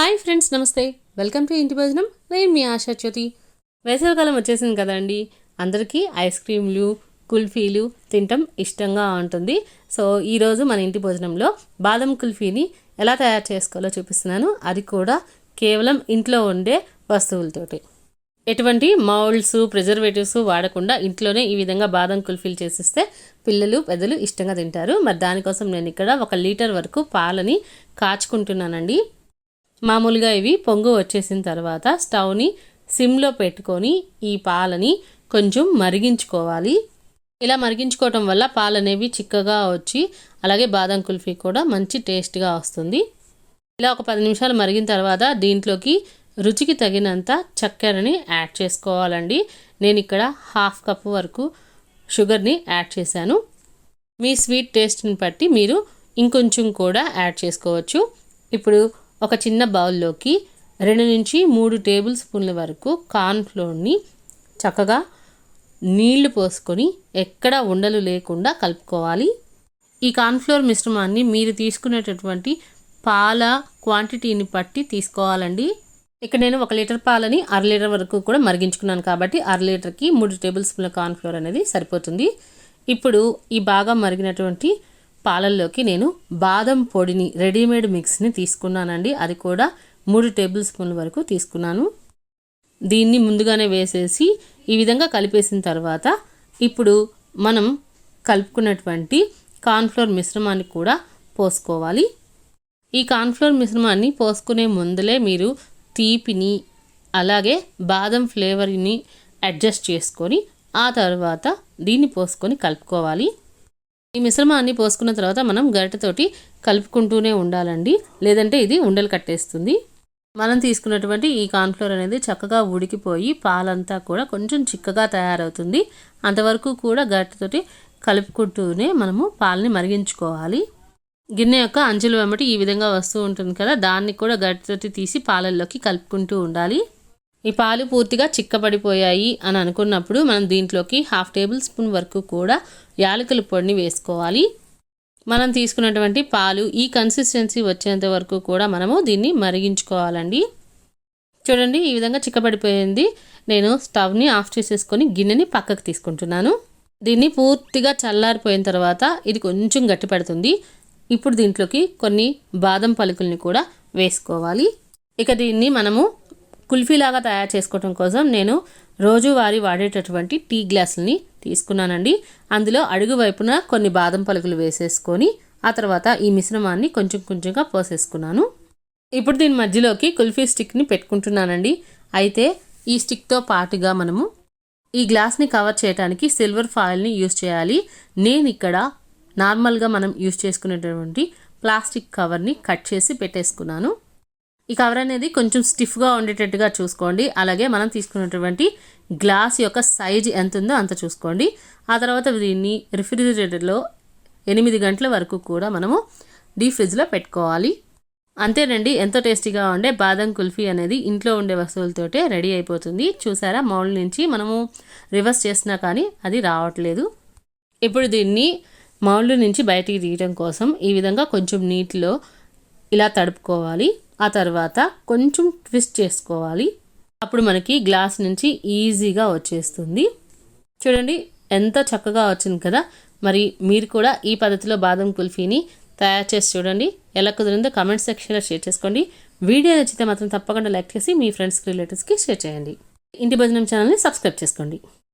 Hi friends నమస్తే. Welcome to ఇంటి భోజనం. నేను మీ ఆశా జ్యోతి. వేసవికాలం వచ్చేసింది కదండి. అందరికీ ఐస్ క్రీమ్లు కుల్ఫీలు తినటం ఇష్టంగా ఉంటుంది. సో ఈరోజు మన ఇంటి భోజనంలో బాదం కుల్ఫీని ఎలా తయారు చేసుకోవాలో చూపిస్తున్నాను. అది కూడా కేవలం ఇంట్లో ఉండే వస్తువులతోటి. ఎటువంటి మౌల్డ్స్ ప్రిజర్వేటివ్స్ వాడకుండా ఇంట్లోనే ఈ విధంగా బాదం కుల్ఫీలు చేసిస్తే పిల్లలు పెద్దలు ఇష్టంగా తింటారు. మరి దానికోసం నేను ఇక్కడ ఒక లీటర్ వరకు పాలని కాచుకుంటున్నానండి. మామూలుగా ఇవి పొంగు వచ్చేసిన తర్వాత స్టవ్ని సిమ్లో పెట్టుకొని ఈ పాలని కొంచెం మరిగించుకోవాలి. ఇలా మరిగించుకోవటం వల్ల పాలు అనేవి చిక్కగా వచ్చి అలాగే బాదం కుల్ఫీ కూడా మంచి టేస్ట్గా వస్తుంది. ఇలా ఒక పది నిమిషాలు మరిగిన తర్వాత దీంట్లోకి రుచికి తగినంత చక్కెరని యాడ్ చేసుకోవాలండి. నేను ఇక్కడ హాఫ్ కప్ వరకు షుగర్ని యాడ్ చేశాను. మీ స్వీట్ టేస్ట్ని బట్టి మీరు ఇంకొంచెం కూడా యాడ్ చేసుకోవచ్చు. ఇప్పుడు ఒక చిన్న బౌల్లోకి రెండు నుంచి మూడు టేబుల్ స్పూన్ల వరకు కార్న్ ఫ్లోర్ని చక్కగా నీళ్ళు పోసుకొని ఎక్కడ ఉండలు లేకుండా కలుపుకోవాలి. ఈ కార్న్ఫ్లోర్ మిశ్రమాన్ని మీరు తీసుకునేటటువంటి పాల క్వాంటిటీని బట్టి తీసుకోవాలండి. ఇక్కడ నేను ఒక లీటర్ పాలని అర లీటర్ వరకు కూడా మరిగించుకున్నాను కాబట్టి అర లీటర్కి మూడు టేబుల్ స్పూన్ల కార్న్ఫ్లోర్ అనేది సరిపోతుంది. ఇప్పుడు ఈ బాగా మరిగినటువంటి పాలల్లోకి నేను బాదం పొడిని రెడీమేడ్ మిక్స్ని తీసుకున్నానండి. అది కూడా మూడు టేబుల్ స్పూన్ల వరకు తీసుకున్నాను. దీన్ని ముందుగానే వేసేసి ఈ విధంగా కలిపేసిన తర్వాత ఇప్పుడు మనం కలుపుకున్నటువంటి కార్న్ఫ్లోర్ మిశ్రమాన్ని కూడా పోసుకోవాలి. ఈ కార్న్ఫ్లోర్ మిశ్రమాన్ని పోసుకునే ముందులే మీరు తీపిని అలాగే బాదం ఫ్లేవర్ని అడ్జస్ట్ చేసుకొని ఆ తర్వాత దీన్ని పోసుకొని కలుపుకోవాలి. ఈ మిశ్రమాన్ని పోసుకున్న తర్వాత మనం గరిటెతోటి కలుపుకుంటూనే ఉండాలండి. లేదంటే ఇది ఉండలు కట్టేస్తుంది. మనం తీసుకున్నటువంటి ఈ కార్న్ఫ్లోర్ అనేది చక్కగా ఉడికిపోయి పాలంతా కూడా కొంచెం చిక్కగా తయారవుతుంది. అంతవరకు కూడా గరిటెతోటి కలుపుకుంటూనే మనము పాలని మరిగించుకోవాలి. గిన్నె యొక్క అంచులు వెంబటి ఈ విధంగా వస్తూ ఉంటుంది కదా దాన్ని కూడా గరిటెతోటి తీసి పాలల్లోకి కలుపుకుంటూ ఉండాలి. ఈ పాలు పూర్తిగా చిక్కబడిపోయాయి అని అనుకున్నప్పుడు మనం దీంట్లోకి హాఫ్ టేబుల్ స్పూన్ వరకు కూడా యాలకుల పొడిని వేసుకోవాలి. మనం తీసుకున్నటువంటి పాలు ఈ కన్సిస్టెన్సీ వచ్చేంత వరకు కూడా మనము దీన్ని మరిగించుకోవాలండి. చూడండి ఈ విధంగా చిక్కబడిపోయింది. నేను స్టవ్ని ఆఫ్ చేసేసుకొని గిన్నెని పక్కకు తీసుకుంటున్నాను. దీన్ని పూర్తిగా చల్లారిపోయిన తర్వాత ఇది కొంచెం గట్టిపడుతుంది ఇప్పుడు దీంట్లోకి కొన్ని బాదం పలుకుల్ని కూడా వేసుకోవాలి. ఇక దీన్ని మనము కుల్ఫీలాగా తయారు చేసుకోవడం కోసం నేను రోజువారీ వాడేటటువంటి టీ గ్లాసులని తీసుకున్నానండి. అందులో అడుగు వైపున కొన్ని బాదం పలుకులు వేసేసుకొని ఆ తర్వాత ఈ మిశ్రమాన్ని కొంచెం కొంచెంగా పోసేసుకున్నాను. ఇప్పుడు దీని మధ్యలోకి కుల్ఫీ స్టిక్ని పెట్టుకుంటున్నానండి. అయితే ఈ స్టిక్తో పాటుగా మనము ఈ గ్లాస్ని కవర్ చేయడానికి సిల్వర్ ఫాయిల్ని యూస్ చేయాలి. నేను ఇక్కడ నార్మల్గా మనం యూస్ చేసుకునేటటువంటి ప్లాస్టిక్ కవర్ని కట్ చేసి పెట్టేసుకున్నాను. ఈ కవర్ అనేది కొంచెం స్టిఫ్గా ఉండేటట్టుగా చూసుకోండి. అలాగే మనం తీసుకున్నటువంటి గ్లాస్ యొక్క సైజ్ ఎంత ఉందో అంత చూసుకోండి. ఆ తర్వాత దీన్ని రిఫ్రిజిరేటర్లో ఎనిమిది గంటల వరకు కూడా మనము డీప్ ఫ్రిడ్జ్లో పెట్టుకోవాలి. అంతేనండి ఎంతో టేస్టీగా ఉండే బాదం కుల్ఫీ అనేది ఇంట్లో ఉండే వస్తువులతోటే రెడీ అయిపోతుంది. చూసారా మౌల్ నుంచి మనము రివర్స్ చేసినా కానీ అది రావట్లేదు. ఇప్పుడు దీన్ని మౌల్డ్ నుంచి బయటికి తీయడం కోసం ఈ విధంగా కొంచెం నీటిలో ఇలా తడుపుకోవాలి. ఆ తర్వాత కొంచెం ట్విస్ట్ చేసుకోవాలి. అప్పుడు మనకి గ్లాస్ నుంచి ఈజీగా వచ్చేస్తుంది. చూడండి ఎంత చక్కగా వచ్చింది కదా. మరి మీరు కూడా ఈ పద్ధతిలో బాదం కుల్ఫీని తయారు చేసి చూడండి. ఎలా కుదిరిందో కమెంట్ సెక్షన్లో షేర్ చేసుకోండి. వీడియో నచ్చితే మాత్రం తప్పకుండా లైక్ చేసి మీ ఫ్రెండ్స్కి రిలేటివ్స్కి షేర్ చేయండి. ఇంటి భోజనం ఛానల్ని సబ్స్క్రైబ్ చేసుకోండి.